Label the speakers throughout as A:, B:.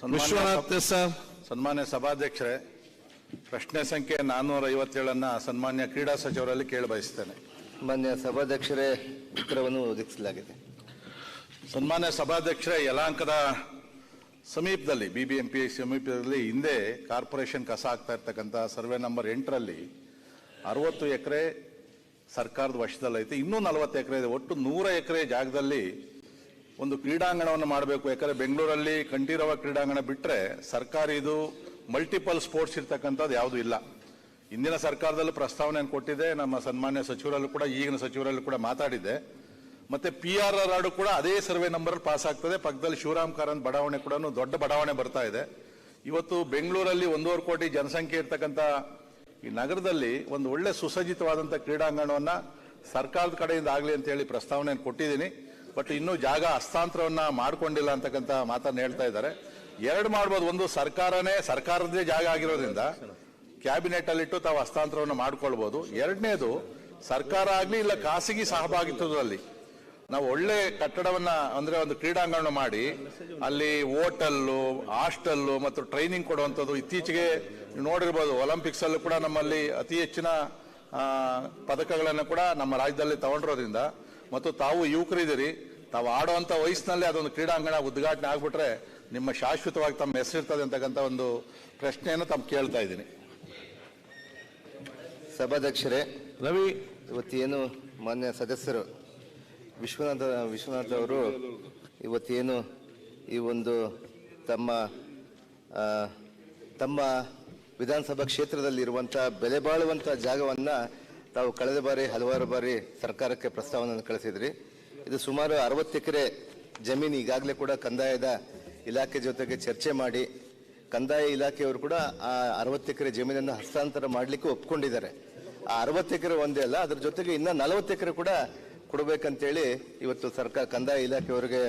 A: ಸನ್ಮಾನ್ಯ
B: ವಿಶ್ವನಾಥ್ ಸರ್
A: ಸನ್ಮಾನ್ಯ ಸಭಾಧ್ಯಕ್ಷರೇ ಪ್ರಶ್ನೆ ಸಂಖ್ಯೆ ನಾನ್ನೂರ ಐವತ್ತೇಳನ್ನ ಸನ್ಮಾನ್ಯ ಕ್ರೀಡಾ ಸಚಿವರಲ್ಲಿ ಕೇಳಿ ಬಯಸ್ತೇನೆ.
C: ಮಾನ್ಯ ಸಭಾಧ್ಯಕ್ಷರೇ ಉತ್ತರವನ್ನು ಒದಗಿಸಲಾಗಿದೆ.
A: ಸನ್ಮಾನ್ಯ ಸಭಾಧ್ಯಕ್ಷರೇ ಯಲಾಂಕದ ಸಮೀಪದಲ್ಲಿ ಬಿ ಬಿ ಎಂ ಪಿ ಸಮೀಪದಲ್ಲಿ ಹಿಂದೆ ಕಾರ್ಪೊರೇಷನ್ ಕಸ ಆಗ್ತಾ ಇರ್ತಕ್ಕಂಥ ಸರ್ವೆ ನಂಬರ್ ಎಂಟರಲ್ಲಿ ಅರವತ್ತು ಎಕರೆ ಸರ್ಕಾರದ ವಶದಲ್ಲೈತೆ. ಇನ್ನೂ ನಲವತ್ತು ಎಕರೆ ಇದೆ. ಒಟ್ಟು ನೂರ ಎಕರೆ ಜಾಗದಲ್ಲಿ ಒಂದು ಕ್ರೀಡಾಂಗಣವನ್ನು ಮಾಡಬೇಕು. ಯಾಕಂದ್ರೆ ಬೆಂಗಳೂರಲ್ಲಿ ಕಂಠೀರವ ಕ್ರೀಡಾಂಗಣ ಬಿಟ್ಟರೆ ಸರ್ಕಾರ ಇದು ಮಲ್ಟಿಪಲ್ ಸ್ಪೋರ್ಟ್ಸ್ ಇರ್ತಕ್ಕಂಥದ್ದು ಯಾವುದೂ ಇಲ್ಲ. ಇಂದಿನ ಸರ್ಕಾರದಲ್ಲೂ ಪ್ರಸ್ತಾವನೆಯನ್ನು ಕೊಟ್ಟಿದೆ. ನಮ್ಮ ಸನ್ಮಾನ್ಯ ಸಚಿವರಲ್ಲೂ ಕೂಡ, ಈಗಿನ ಸಚಿವರಲ್ಲೂ ಕೂಡ ಮಾತಾಡಿದೆ. ಮತ್ತೆ ಪಿ ಆರ್ ಆರ್ ಆರ್ಡು ಕೂಡ ಅದೇ ಸರ್ವೆ ನಂಬರ್ ಪಾಸ್ ಆಗ್ತದೆ. ಪಕ್ಕದಲ್ಲಿ ಶಿವರಾಮ್ ಕಾರಂತ್ ಬಡಾವಣೆ ಕೂಡ ದೊಡ್ಡ ಬಡಾವಣೆ ಬರ್ತಾ ಇದೆ. ಇವತ್ತು ಬೆಂಗಳೂರಲ್ಲಿ ಒಂದೂವರೆ ಕೋಟಿ ಜನಸಂಖ್ಯೆ ಇರ್ತಕ್ಕಂಥ ಈ ನಗರದಲ್ಲಿ ಒಂದು ಒಳ್ಳೆ ಸುಸಜ್ಜಿತವಾದಂಥ ಕ್ರೀಡಾಂಗಣವನ್ನು ಸರ್ಕಾರದ ಕಡೆಯಿಂದ ಆಗಲಿ ಅಂತ ಹೇಳಿ ಪ್ರಸ್ತಾವನೆಯನ್ನು ಕೊಟ್ಟಿದ್ದೀನಿ. ಬಟ್ ಇನ್ನೂ ಜಾಗ ಹಸ್ತಾಂತರವನ್ನ ಮಾಡಿಕೊಂಡಿಲ್ಲ ಅಂತಕ್ಕಂಥ ಮಾತನ್ನು ಹೇಳ್ತಾ ಇದ್ದಾರೆ. ಎರಡು ಮಾಡ್ಬೋದು, ಒಂದು ಸರ್ಕಾರನೇ ಸರ್ಕಾರದೇ ಜಾಗ ಆಗಿರೋದ್ರಿಂದ ಕ್ಯಾಬಿನೆಟ್ ಅಲ್ಲಿಟ್ಟು ತಾವು ಹಸ್ತಾಂತರವನ್ನು ಮಾಡ್ಕೊಳ್ಬಹುದು ಎರಡನೇದು, ಸರ್ಕಾರ ಆಗಲಿ ಇಲ್ಲ ಖಾಸಗಿ ಸಹಭಾಗಿತ್ವದಲ್ಲಿ ನಾವು ಒಳ್ಳೆ ಕಟ್ಟಡವನ್ನ ಅಂದ್ರೆ ಒಂದು ಕ್ರೀಡಾಂಗಣ ಮಾಡಿ ಅಲ್ಲಿ ಹೋಟೆಲ್ಲು, ಹಾಸ್ಟೆಲ್ಲು ಮತ್ತು ಟ್ರೈನಿಂಗ್ ಕೊಡುವಂಥದ್ದು ಇತ್ತೀಚೆಗೆ ನೋಡಿರ್ಬೋದು ಒಲಿಂಪಿಕ್ಸ್ ಅಲ್ಲೂ ಕೂಡ ನಮ್ಮಲ್ಲಿ ಅತಿ ಹೆಚ್ಚಿನ ಪದಕಗಳನ್ನು ಕೂಡ ನಮ್ಮ ರಾಜ್ಯದಲ್ಲಿ ತಗೊಂಡಿರೋದ್ರಿಂದ ಮತ್ತು ತಾವು ಯುವಕರಿದ್ದೀರಿ ತಾವು ಆಡುವಂಥ ವಯಸ್ಸಿನಲ್ಲಿ ಅದೊಂದು ಕ್ರೀಡಾಂಗಣ ಉದ್ಘಾಟನೆ ಆಗಿಬಿಟ್ರೆ ನಿಮ್ಮ ಶಾಶ್ವತವಾಗಿ ತಮ್ಮ ಹೆಸರಿರ್ತದೆ ಅಂತಕ್ಕಂಥ ಒಂದು ಪ್ರಶ್ನೆಯನ್ನು ತಮ್ಮ ಕೇಳ್ತಾ ಇದ್ದೀನಿ.
C: ಸಭಾಧ್ಯಕ್ಷರೇ
B: ರವಿ.
C: ಇವತ್ತೇನು ಮಾನ್ಯ ಸದಸ್ಯರು ವಿಶ್ವನಾಥ ವಿಶ್ವನಾಥ್ ಅವರು ಇವತ್ತೇನು ಈ ಒಂದು ತಮ್ಮ ತಮ್ಮ ವಿಧಾನಸಭಾ ಕ್ಷೇತ್ರದಲ್ಲಿರುವಂಥ ಬೆಲೆ ಬಾಳುವಂಥ ಜಾಗವನ್ನು ತಾವು ಕಳೆದ ಬಾರಿ, ಹಲವಾರು ಬಾರಿ ಸರ್ಕಾರಕ್ಕೆ ಪ್ರಸ್ತಾವನೆಯನ್ನು ಕಳಿಸಿದ್ರಿ. ಇದು ಸುಮಾರು ಅರವತ್ತು ಎಕರೆ ಜಮೀನು ಈಗಾಗಲೇ ಕೂಡ ಕಂದಾಯದ ಇಲಾಖೆ ಜೊತೆಗೆ ಚರ್ಚೆ ಮಾಡಿ, ಕಂದಾಯ ಇಲಾಖೆಯವರು ಕೂಡ ಆ ಅರವತ್ತು ಎಕರೆ ಜಮೀನನ್ನು ಹಸ್ತಾಂತರ ಮಾಡಲಿಕ್ಕೆ ಒಪ್ಕೊಂಡಿದ್ದಾರೆ. ಆ ಅರವತ್ತು ಎಕರೆ ಒಂದೇ ಅಲ್ಲ, ಅದ್ರ ಜೊತೆಗೆ ಇನ್ನ ನಲವತ್ತು ಎಕರೆ ಕೂಡ ಕೊಡಬೇಕಂತೇಳಿ ಇವತ್ತು ಸರ್ಕಾರ, ಕಂದಾಯ ಇಲಾಖೆಯವರಿಗೆ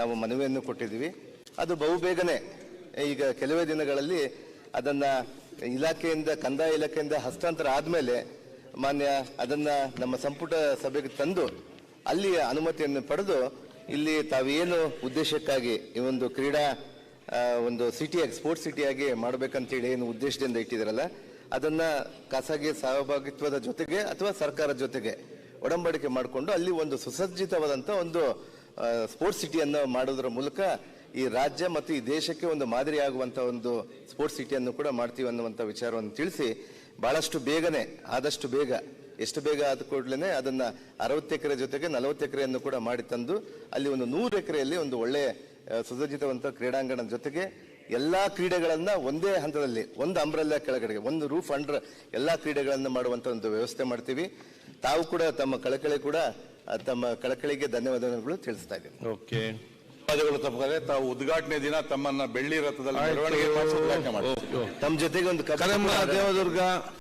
C: ನಾವು ಮನವಿಯನ್ನು ಕೊಟ್ಟಿದ್ದೀವಿ. ಅದು ಬಹುಬೇಗನೆ, ಈಗ ಕೆಲವೇ ದಿನಗಳಲ್ಲಿ ಅದನ್ನ ಇಲಾಖೆಯಿಂದ, ಕಂದಾಯ ಇಲಾಖೆಯಿಂದ ಹಸ್ತಾಂತರ ಆದಮೇಲೆ ಮಾನ್ಯ, ಅದನ್ನ ನಮ್ಮ ಸಂಪುಟ ಸಭೆಗೆ ತಂದು ಅಲ್ಲಿ ಅನುಮತಿಯನ್ನು ಪಡೆದು ಇಲ್ಲಿ ತಾವೇನು ಉದ್ದೇಶಕ್ಕಾಗಿ ಈ ಒಂದು ಕ್ರೀಡಾ ಒಂದು ಸಿಟಿಯಾಗಿ ಸ್ಪೋರ್ಟ್ಸ್ ಸಿಟಿಯಾಗಿ ಮಾಡಬೇಕಂತೇಳಿ ಏನು ಉದ್ದೇಶದಿಂದ ಇಟ್ಟಿದ್ದಾರಲ್ಲ, ಅದನ್ನ ಖಾಸಗಿ ಸಹಭಾಗಿತ್ವದ ಜೊತೆಗೆ ಅಥವಾ ಸರ್ಕಾರದ ಜೊತೆಗೆ ಒಡಂಬಡಿಕೆ ಮಾಡಿಕೊಂಡು ಅಲ್ಲಿ ಒಂದು ಸುಸಜ್ಜಿತವಾದಂಥ ಒಂದು ಸ್ಪೋರ್ಟ್ಸ್ ಸಿಟಿಯನ್ನು ಮಾಡೋದ್ರ ಮೂಲಕ ಈ ರಾಜ್ಯ ಮತ್ತು ಈ ದೇಶಕ್ಕೆ ಒಂದು ಮಾದರಿಯಾಗುವಂಥ ಒಂದು ಸ್ಪೋರ್ಟ್ಸ್ ಸಿಟಿಯನ್ನು ಕೂಡ ಮಾಡ್ತೀವಿ ಅನ್ನುವಂಥ ವಿಚಾರವನ್ನು ತಿಳಿಸಿ ಬಹಳಷ್ಟು ಬೇಗನೆ, ಆದಷ್ಟು ಬೇಗ, ಎಷ್ಟು ಬೇಗ ಆದ ಕೂಡಲೇ ಅದನ್ನ ಅರವತ್ತು ಎಕರೆ ಜೊತೆಗೆ ನಲವತ್ತು ಎಕರೆಯನ್ನು ಕೂಡ ಮಾಡಿ ತಂದು ಅಲ್ಲಿ ಒಂದು ನೂರು ಎಕರೆಯಲ್ಲಿ ಒಂದು ಒಳ್ಳೆಯ ಸುಸಜ್ಜಿತವಂಥ ಕ್ರೀಡಾಂಗಣದ ಜೊತೆಗೆ ಎಲ್ಲ ಕ್ರೀಡೆಗಳನ್ನು ಒಂದೇ ಹಂತದಲ್ಲಿ, ಒಂದು ಅಂಬ್ರೆಲ್ಲ ಕೆಳಗಡೆಗೆ, ಒಂದು ರೂಫ್ ಅಂಡರ್ ಎಲ್ಲ ಕ್ರೀಡೆಗಳನ್ನು ಮಾಡುವಂತ ಒಂದು ವ್ಯವಸ್ಥೆ ಮಾಡ್ತೀವಿ. ತಾವು ಕೂಡ ತಮ್ಮ ಕಳಕಳಿ ಕೂಡ ತಮ್ಮ ಕಳಕಳಿಗೆ ಧನ್ಯವಾದಗಳು ತಿಳಿಸ್ತಾ ಇದ್ದೀನಿ.
B: ಓಕೆ
A: ಧನ್ಯವಾದಗಳು ತಪ್ಪದೆ ತಾವು ಉದ್ಘಾಟನೆ ದಿನ ತಮ್ಮನ್ನ ಬೆಳ್ಳಿ ರಥದಲ್ಲಿ ಮೆರವಣಿಗೆ ಮಾಡಿಸಿ ಉದ್ಘಾಟನೆ ಮಾಡಿ
C: ತಮ್ಮ ಜೊತೆಗೆ ಒಂದು
B: ಕರೆಮ್ಮ ದೇವದುರ್ಗ.